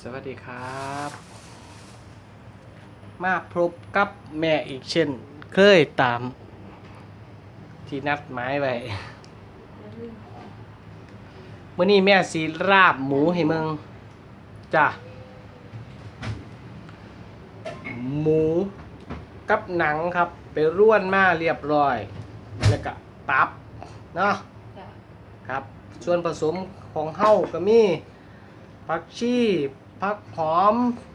สวัสดีครับ มาพบกับแม่อีกเช่น เคยตาม ที่นัดหมายไว้มื่อนี้แม่สีราบหมูให้มึงจ้ะหมูกับหนังครับ ไปร่วนมาเรียบร้อย แล้วก็ตับ เนาะจ้ะครับ ส่วนผสมของเฮ้าก็มีผักชี ผักหอม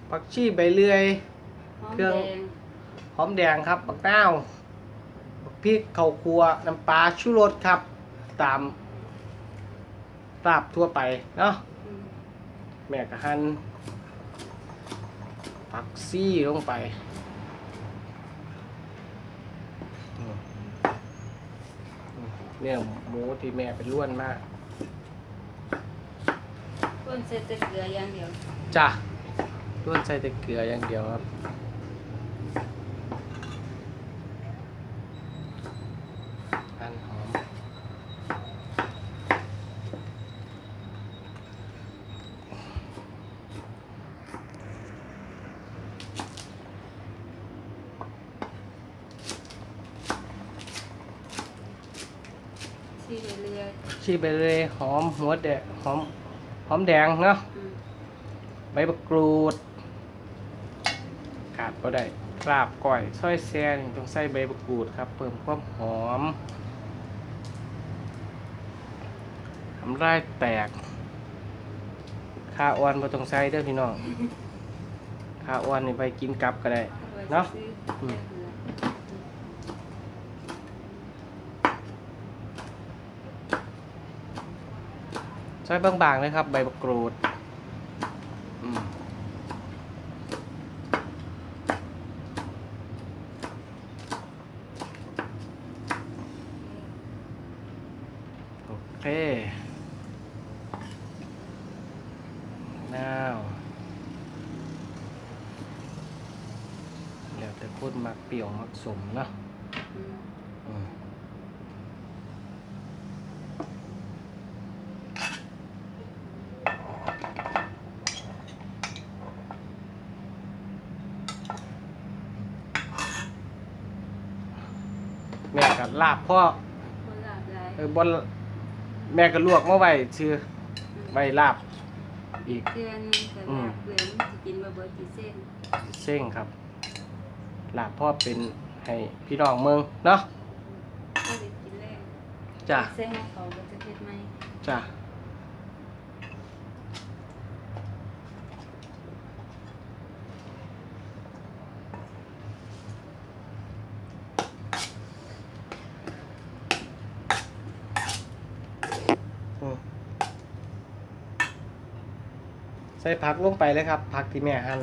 ผักชีใบเลื่อย หอมเครื่องแดงหอมแดงครับบักนาวบักพริกข้าวคั่วน้ำปลาชูรสครับ ตามราบทั่วไปเนาะอืมแม่กะหั่นผักซี่ลงไปอืมอืมเนี่ยหมูที่แม่เป็นล้วนมาก ต้นเสร็จแต่เกลืออย่างเดียวจ้ะล้วนใส่แต่เกลืออย่างเดียวครับหั่นหอม ที่เรื่อยชีไปเลยหอมหัวแดงหอม หอมแดงเนาะๆอืมใบมะกรูดขาดก็ได้ลาบก้อยซอยแซ่นี่ต้องใส่ใบมะกรูดครับเพิ่มความหอมทำไรายแตกข้าอ้วนมาต้องใส่เด้อพี่น้องข้าอ้วนนี่ไปกินกับก็ได้อไว้เนาะ ซออืมเกลือใส่บางๆเลยครับ ใบมะกรูดโอเคน้าวแล้วแต่คนมักเปรี้ยวมักสมเนาะอืม แม่ก็ลาบพ่อคนลาบหลายเออบนแม่ก็ลวกมาไว้ชื่อไว้ลาบอีกเกลือนี่ก็อืมลาบเกลือมันสิกินบ่เบิดกี่เส้นเส้งครับลาบพ่อเป็นให้พี่น้องเมืองเนาะก็ได้กินแรงจ้ะเส้นของเขาก็จะเฮ็ดไหมจ้ะ ใส่ผักลงไปเลยครับ ผักที่แม่หั่น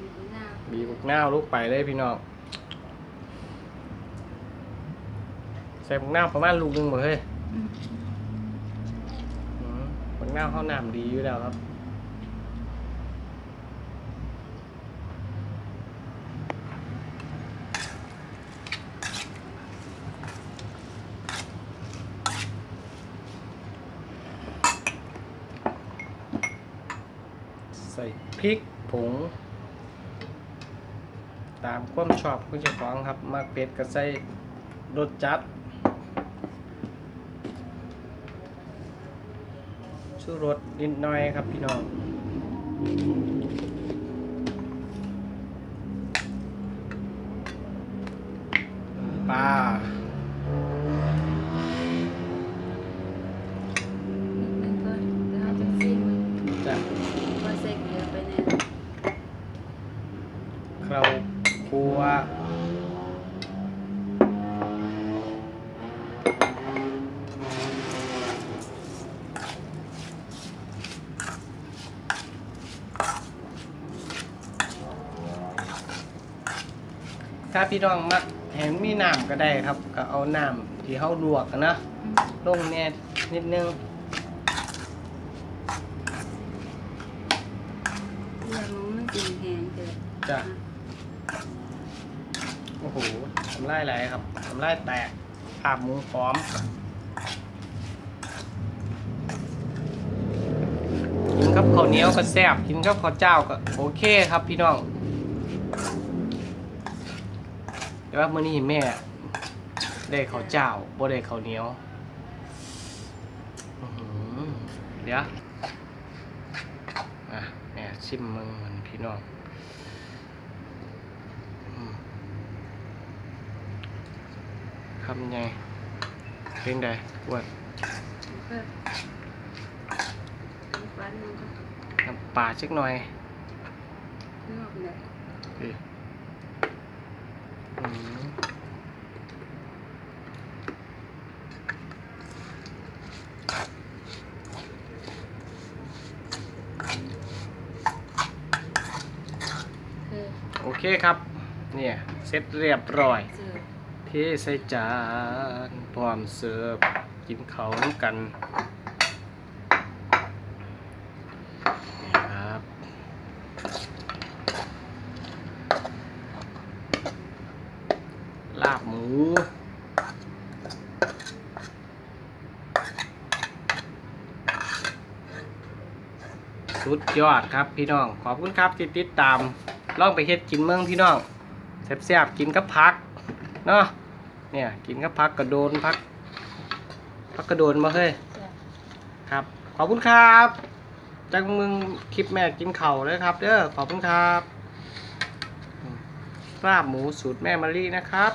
มีมะนาวบีบหน้าวลูกไปเลยพี่น้องใส่บักหน้าวประมาณลูกหนึงหมดเฮ้ยมอืมบักหน้าวเข้าน้ำดีอยู่แล้วครับ ใส่พริกผง ตามความชอบคุณเจ้าของครับมากเป็ดก็ใส่รสจัดชูรสนิดหน่อยครับพี่น้องปลา มันก็แล้วเราจะซีมัน จะ พอใส่เกลือไปแน่ เครา ครัวถ้าพี่น้องมักเห็นมีน้ำก็ได้ครับ ก็เอาน้ำที่เขาลวกอะนะอืมลงเนี่ยนิดนึงอย่ามองมันกินแห้งเกินจ้ะโอ้โหทำลายไหลครับทำลายแตกภาพหมูพร้อมกินกับข้าวเหนียวก็แซ่บกินกับข้าวเจ้าก็โอเคครับพี่น้องแต่ว่ามื้อนี้แม่ ได้ข้าวเจ้าบ่ได้ข้าวเหนียวเดี๋ยวอะแม่ชิมมึงมันพี่น้องอืม คำไงเป็นไงอ้วนเพิ่มน้ำปลาหนึ่งก็น้ำปลาจักหน่อยนอกเลยอืมคือโอเคครับ เนี่ย เสร็จเรียบร้อยเจอเท ใส่จานพร้อมเสิร์ฟกินเขากันครับลาบหมูสุดยอดครับพี่น้อง ขอบคุณครับที่ติดตาม ลองไปเฮ็ดกินเมืองพี่น้องแซ่บๆกินกับพัก เนาะ เนี่ย กินก็พักกระโดนพัก พักกระโดนมาเฮ้ยครับ ขอบคุณครับจากมึงคลิปแม่กินเข่าเลยครับเด้อขอบคุณครับลาบหมูสูตรแม่มารีนะครับ